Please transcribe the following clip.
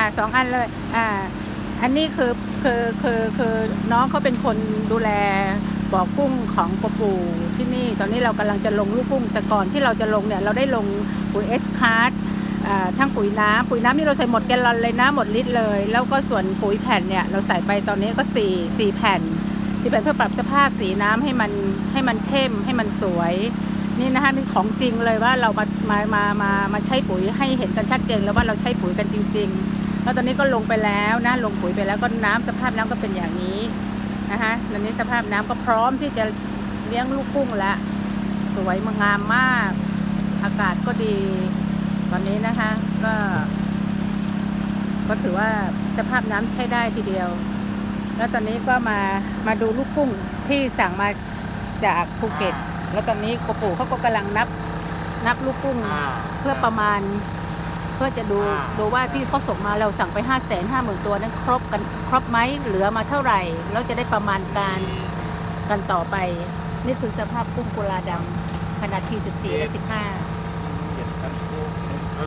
ค่ะสองอันเลยอ่าอันนี้คือคือคือคือน้องเขาเป็นคนดูแลบ่อกุ้งของปะปูที่นี่ ตอนนี้เรากำลังจะลงลูกกุ้ง แต่ก่อนที่เราจะลงเนี่ยเราได้ลงปุ๋ยเอสคาร์ดทั้งปุ๋ยน้ำปุ๋ยน้ำนี่เราใส่หมดแกลลอนเลยนะหมดลิตรเลย แล้วก็ส่วนปุ๋ยแผ่นเนี่ยเราใส่ไปตอนนี้ก็สี่สี่แผ่นสี่แผ่นเพื่อปรับสภาพสีน้ำให้มันให้มันเข้มให้มันสวยนี่นะคะนี่ของจริงเลยว่าเรามามามามามาใช้ปุ๋ยให้เห็นกันชัดเจนแล้วว่าเราใช้ปุ๋ยกันจริง ๆ แล้วตอนนี้ก็ลงไปแล้วนะลงปุ๋ยไปแล้วก็น้ำสภาพน้ำก็เป็นอย่างนี้นะคะตอนนี้สภาพน้ำก็พร้อมที่จะเลี้ยงลูกกุ้งแล้วสวยงามมาก อากาศก็ดี ตอนนี้นะคะ ก็ ก็ถือว่าสภาพน้ำใช้ได้ทีเดียว แล้วตอนนี้ก็มามาดูลูกกุ้งที่สั่งมาจากภูเก็ต แล้วตอนนี้โกปู่เขาก็กำลังนับนับลูกกุ้งเพื่อประมาณเพื่อจะดูอ่าดูว่าที่เขาส่งมาเราสั่งไปห้าแสนห้าหมื่นตัวนั้นครบกันครบไหมเหลือมาเท่าไหร่แล้วจะได้ประมาณการกันต่อไป นี่คือสภาพกุ้งกุลาดำขนาดที่14 และ 15